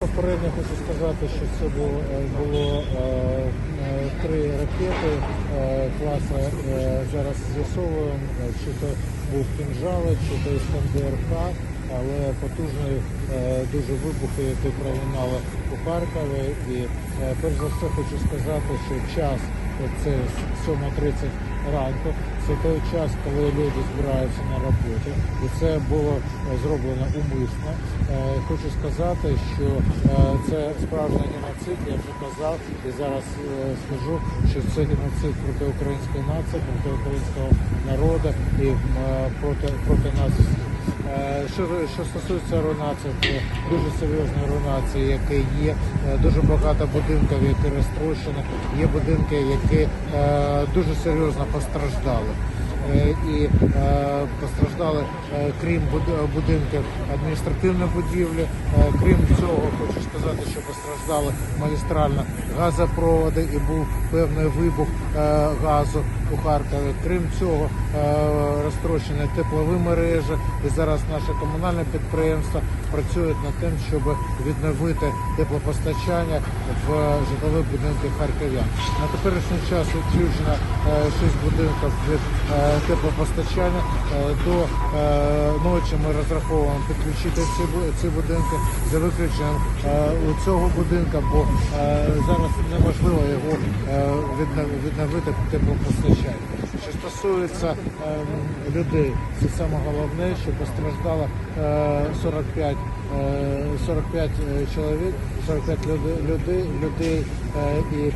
Попередньо хочу сказати, що це було, е, було е, е, три ракети класу. Зараз з'ясовуємо, чи то був кінжали, чи то СМДРК, але потужний е, дуже вибухи, які пролунали у Харкові. І перш за все хочу сказати, що час це 7.30 ранку. Це той час, коли люди збираються на роботі, і це було е, зроблено умисно. Е, Хочу сказати, що е, це справжній геноцид, я вже казав, і зараз скажу, що це геноцид проти української нації, проти українського народу і проти, проти нас всіх. Е, Що, що стосується руйнації, це дуже серйозні руйнації, які є. Е, Дуже багато будинків, які розтрощені. Є будинки, які е, дуже серйозно постраждали. Е, І е, постраждали, е, крім буд- будинків, адміністративні будівлі. Крім цього, хочу сказати, що постраждали магістрально газопроводи і був певний вибух газу у Харкові. Крім цього, розтрощені теплові мережі. І зараз наше комунальне підприємство працює над тим, щоб відновити теплопостачання в житлові будинки харків'ян. На теперішній час відключено е, 6 будинків від теплопостачання. Е, До е, ночі ми розраховуємо підключити ці, будинки за виключенням е, у цього будинка, бо зараз неможливо його відновити теплопостачання. Що стосується ем, людей, це саме головне, що постраждало е, 45, е, 45 е, чоловік, 45 людей, людей, е, і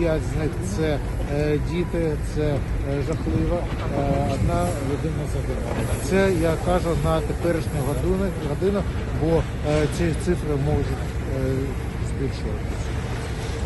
5 з них це е, діти, це е, жахливо. Е, Одна людина загинула. Це я кажу на теперішню годину, годину бо е, ці цифри можуть е, збільшуватися.